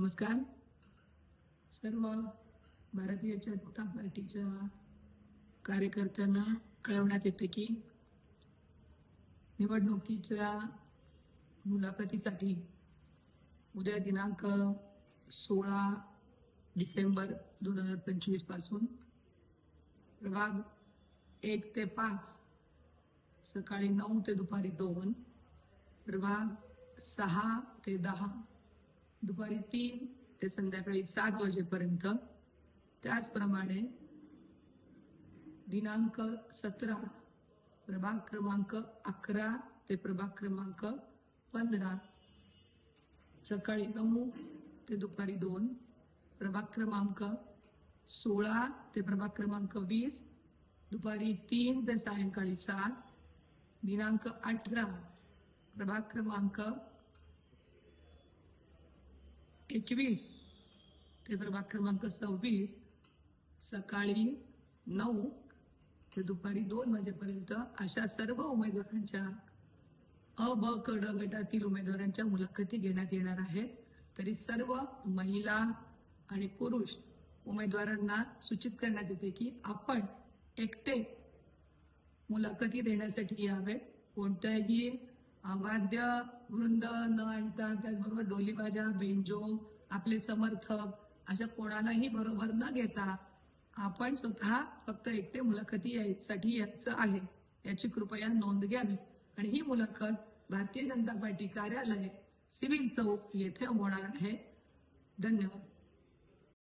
नमस्कार. सर्व भारतीय जनता पार्टीच्या कार्यकर्त्यांना कळवण्यात येते की निवडणुकीच्या मुलाखतीसाठी उद्या दिनांक सोळा डिसेंबर दोन हजार पंचवीसपासून प्रभाग एक ते पाच सकाळी नऊ ते दुपारी दोन प्रभाग सहा ते दहा दुपारी तीन ते संध्याकाळी सात वाजेपर्यंत. त्याचप्रमाणे दिनांक सतरा प्रभाग क्रमांक अकरा ते प्रभाग क्रमांक पंधरा. सकाळी नऊ ते दुपारी दोन प्रभाग क्रमांक सोळा ते प्रभाग क्रमांक वीस. दुपारी तीन ते सायंकाळी सात दिनांक अठरा प्रभाग क्रमांक एकवीस. ते प्रभाग क्रमांक सव्वीस. सकाळी नऊ ते दुपारी दोन वाजेपर्यंत अशा सर्व उमेदवारांच्या अ ब क ड गटातील उमेदवारांच्या मुलाखती घेण्यात येणार आहेत. तरी सर्व महिला आणि पुरुष उमेदवारांना सूचित करण्यात येते की आपण एकटे मुलाखती देण्यासाठी यावे कोणत्याही वाद्य वृंद न आणता त्याचबरोबर डोलीबाजा बेंजो आपले समर्थक अशा कोणालाही बरोबर न घेता आपण स्वतः फक्त एकटे मुलाखती यायसाठी यायचं आहे. याची कृपया नोंद घ्यावी आणि ही मुलाखत भारतीय जनता पार्टी कार्यालय सिव्हिल चौक येथे होणार आहे. धन्यवाद.